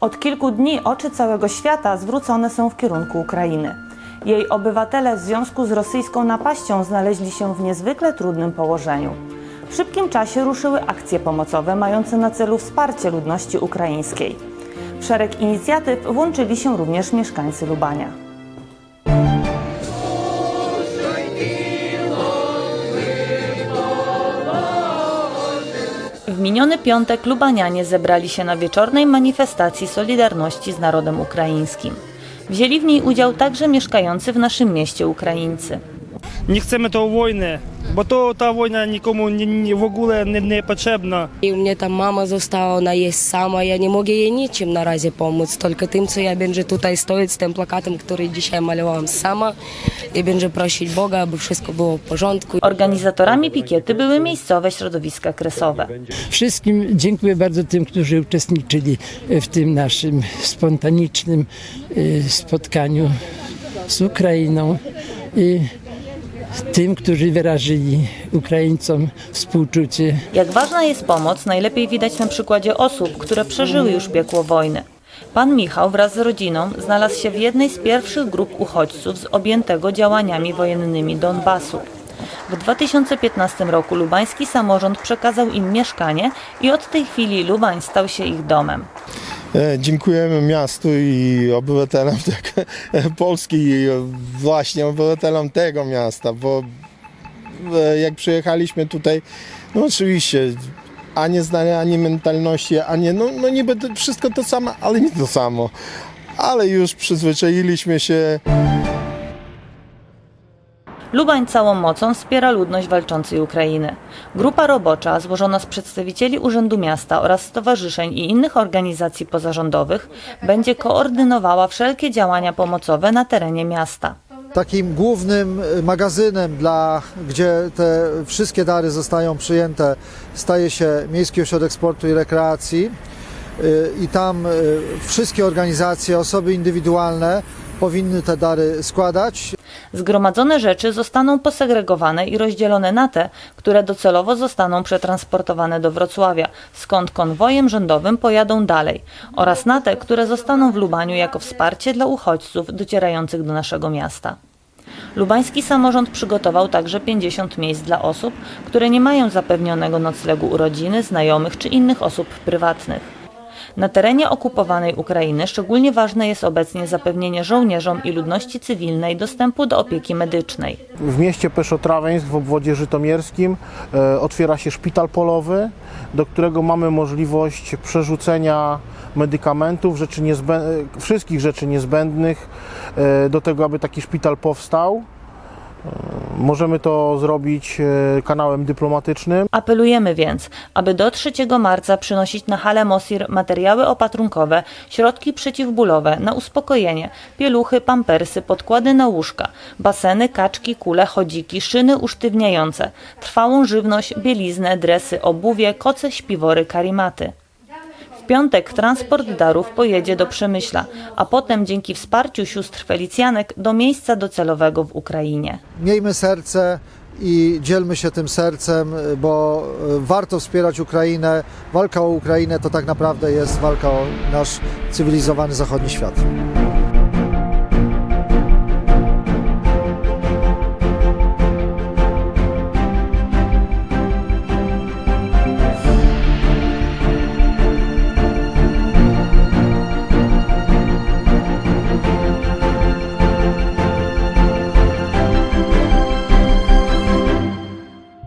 Od kilku dni oczy całego świata zwrócone są w kierunku Ukrainy. Jej obywatele w związku z rosyjską napaścią znaleźli się w niezwykle trudnym położeniu. W szybkim czasie ruszyły akcje pomocowe mające na celu wsparcie ludności ukraińskiej. W szereg inicjatyw włączyli się również mieszkańcy Lubania. W miniony piątek Lubanianie zebrali się na wieczornej manifestacji Solidarności z narodem ukraińskim. Wzięli w niej udział także mieszkający w naszym mieście Ukraińcy. Nie chcemy tą wojny, bo to ta wojna nikomu nie, nie, w ogóle nie, nie potrzebna. I u mnie tam mama została, ona jest sama, ja nie mogę jej niczym na razie pomóc, tylko tym, co ja będę tutaj stoić z tym plakatem, który dzisiaj malowałam sama i będę prosić Boga, aby wszystko było w porządku. Organizatorami pikiety były miejscowe środowiska kresowe. Wszystkim dziękuję bardzo tym, którzy uczestniczyli w tym naszym spontanicznym y, spotkaniu z Ukrainą i tym, którzy wyrażyli Ukraińcom współczucie. Jak ważna jest pomoc, najlepiej widać na przykładzie osób, które przeżyły już piekło wojny. Pan Michał wraz z rodziną znalazł się w jednej z pierwszych grup uchodźców z objętego działaniami wojennymi Donbasu. W 2015 roku lubański samorząd przekazał im mieszkanie i od tej chwili Lubań stał się ich domem. E, Dziękujemy miastu i obywatelom tak, Polski i właśnie obywatelom tego miasta, bo e, jak przyjechaliśmy tutaj, no oczywiście ani zdania, ani mentalności, ani no, no niby to wszystko to samo, ale nie to samo. Ale już przyzwyczailiśmy się. Lubań całą mocą wspiera ludność walczącej Ukrainy. Grupa robocza złożona z przedstawicieli Urzędu Miasta oraz stowarzyszeń i innych organizacji pozarządowych będzie koordynowała wszelkie działania pomocowe na terenie miasta. Takim głównym magazynem, dla, gdzie te wszystkie dary zostają przyjęte, staje się Miejski Ośrodek Sportu i Rekreacji. Y, I tam y, wszystkie organizacje, osoby indywidualne powinny te dary składać. Zgromadzone rzeczy zostaną posegregowane i rozdzielone na te, które docelowo zostaną przetransportowane do Wrocławia, skąd konwojem rządowym pojadą dalej, oraz na te, które zostaną w Lubaniu jako wsparcie dla uchodźców docierających do naszego miasta. Lubański samorząd przygotował także 50 miejsc dla osób, które nie mają zapewnionego noclegu u rodziny, znajomych czy innych osób prywatnych. Na terenie okupowanej Ukrainy szczególnie ważne jest obecnie zapewnienie żołnierzom i ludności cywilnej dostępu do opieki medycznej. W mieście Peszotraweńsk w obwodzie żytomierskim e, otwiera się szpital polowy, do którego mamy możliwość przerzucenia medykamentów, rzeczy e, wszystkich rzeczy niezbędnych e, do tego, aby taki szpital powstał. Możemy to zrobić e, kanałem dyplomatycznym. Apelujemy więc, aby do 3 marca przynosić na halę Mosir materiały opatrunkowe, środki przeciwbólowe na uspokojenie, pieluchy, pampersy, podkłady na łóżka, baseny, kaczki, kule, chodziki, szyny usztywniające, trwałą żywność, bieliznę, dresy, obuwie, koce, śpiwory, karimaty. Piątek transport darów pojedzie do Przemyśla, a potem dzięki wsparciu sióstr Felicjanek do miejsca docelowego w Ukrainie. Miejmy serce i dzielmy się tym sercem, bo y, warto wspierać Ukrainę. Walka o Ukrainę to tak naprawdę jest walka o nasz cywilizowany zachodni świat.